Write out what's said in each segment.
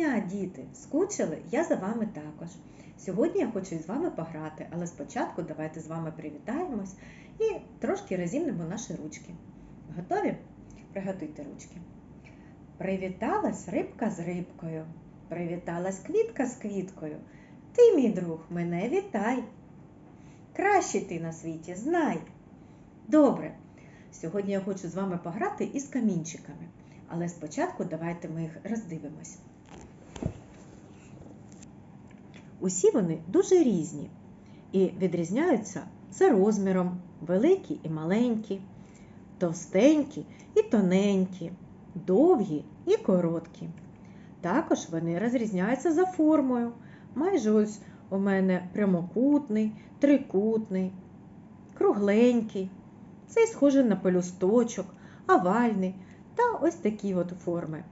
дня, діти! Скучили? Я за вами також. Сьогодні я хочу із вами пограти, але спочатку давайте з вами привітаємось і трошки розімнемо наші ручки. Готові? Приготуйте ручки. Привіталась рибка з рибкою. Привіталась квітка з квіткою. Ти, мій друг, мене вітай. Кращий ти на світі, знай. Добре. Сьогодні я хочу з вами пограти із камінчиками. Але спочатку давайте ми їх роздивимось. Усі вони дуже різні і відрізняються за розміром великі і маленькі, товстенькі і тоненькі, довгі і короткі. Також вони розрізняються за формою. Майже ось у мене прямокутний, трикутний, кругленький. Цей схожий на пелюсточок, овальний та ось такі от форми.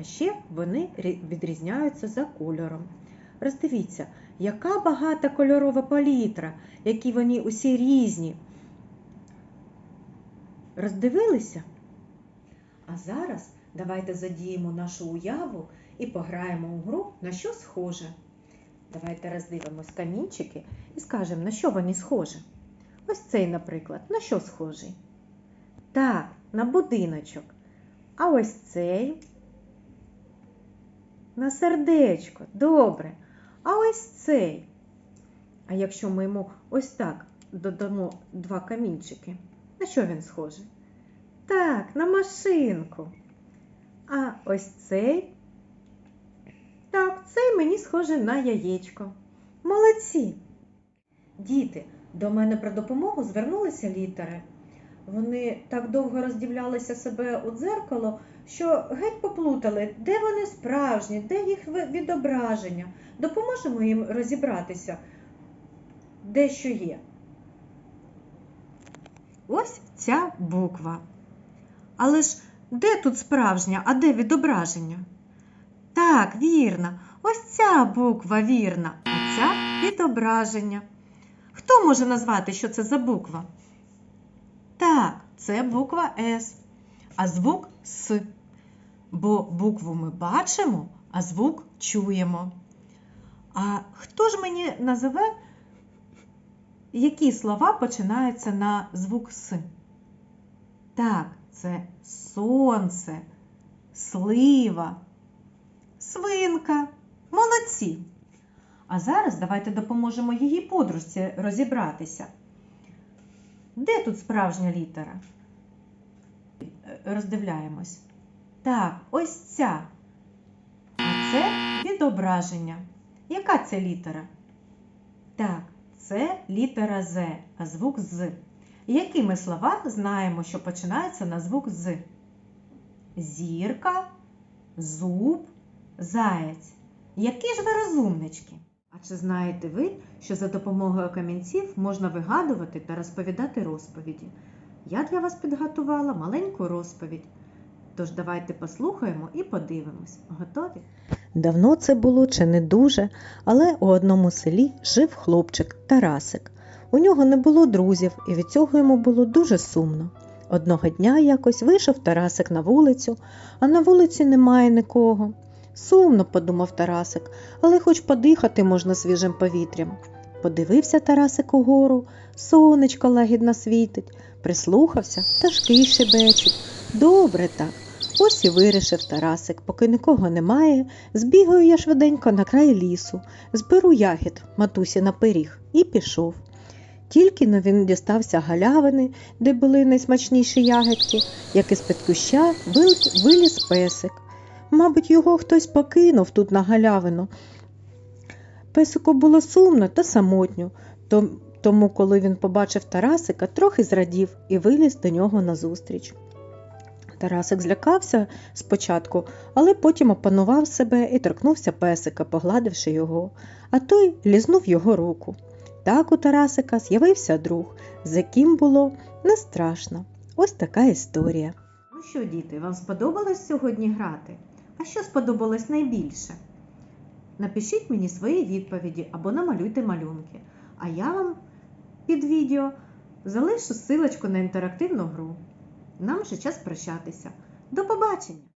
А ще вони відрізняються за кольором. Роздивіться, яка багата кольорова палітра, які вони усі різні. Роздивилися? А зараз давайте задіємо нашу уяву і пограємо у гру, на що схоже. Давайте роздивимось камінчики і скажемо, на що вони схожі. Ось цей, наприклад, на що схожий? Так, на будиночок. А ось цей на сердечко. Добре. А ось цей. А якщо ми йому ось так додамо два камінчики, на що він схожий? Так, на машинку. А ось цей. Так, цей мені схожий на яєчко. Молодці. Діти, до мене про допомогу звернулися літери. Вони так довго роздивлялися себе у дзеркало, що геть поплутали, де вони справжні, де їх відображення. Допоможемо їм розібратися, де що є. Ось ця буква. Але ж де тут справжня, а де відображення? Так, вірно, ось ця буква вірна, а ця відображення. Хто може назвати, що це за буква? Так, це буква С, а звук С. Бо букву ми бачимо, а звук чуємо. А хто ж мені називе, які слова починаються на звук С? Так, це сонце, слива, свинка. Молодці. А зараз давайте допоможемо її подружці розібратися. Де тут справжня літера? Роздивляємось. Так, ось ця. А це відображення. Яка це літера? Так, це літера З, а звук З. Які ми слова знаємо, що починаються на звук З? Зірка, зуб, заєць. Які ж ви розумнички? А чи знаєте ви, що за допомогою камінців можна вигадувати та розповідати розповіді? Я для вас підготувала маленьку розповідь. Тож давайте послухаємо і подивимось. Готові? Давно це було чи не дуже, але у одному селі жив хлопчик Тарасик. У нього не було друзів, і від цього йому було дуже сумно. Одного дня якось вийшов Тарасик на вулицю, а на вулиці немає нікого. Сумно, подумав Тарасик, але хоч подихати можна свіжим повітрям. Подивився Тарасик угору, сонечко лагідно світить, прислухався, пташки щебечуть. Добре так. Ось і вирішив Тарасик, поки нікого немає, збігаю я швиденько на край лісу, зберу ягід матусі на пиріг і пішов. Тільки но він дістався галявини, де були найсмачніші ягідки, як із під куща виліз песик. Мабуть, його хтось покинув тут на галявину. Песику було сумно та самотньо, тому, коли він побачив Тарасика, трохи зрадів і виліз до нього назустріч. Тарасик злякався спочатку, але потім опанував себе і торкнувся песика, погладивши його, а той лізнув його руку. Так у Тарасика з'явився друг, з яким було не страшно. Ось така історія. Ну що, діти, вам сподобалось сьогодні грати? А що сподобалось найбільше? Напишіть мені свої відповіді або намалюйте малюнки. А я вам під відео залишу ссылочку на інтерактивну гру. Нам вже час прощатися. До побачення!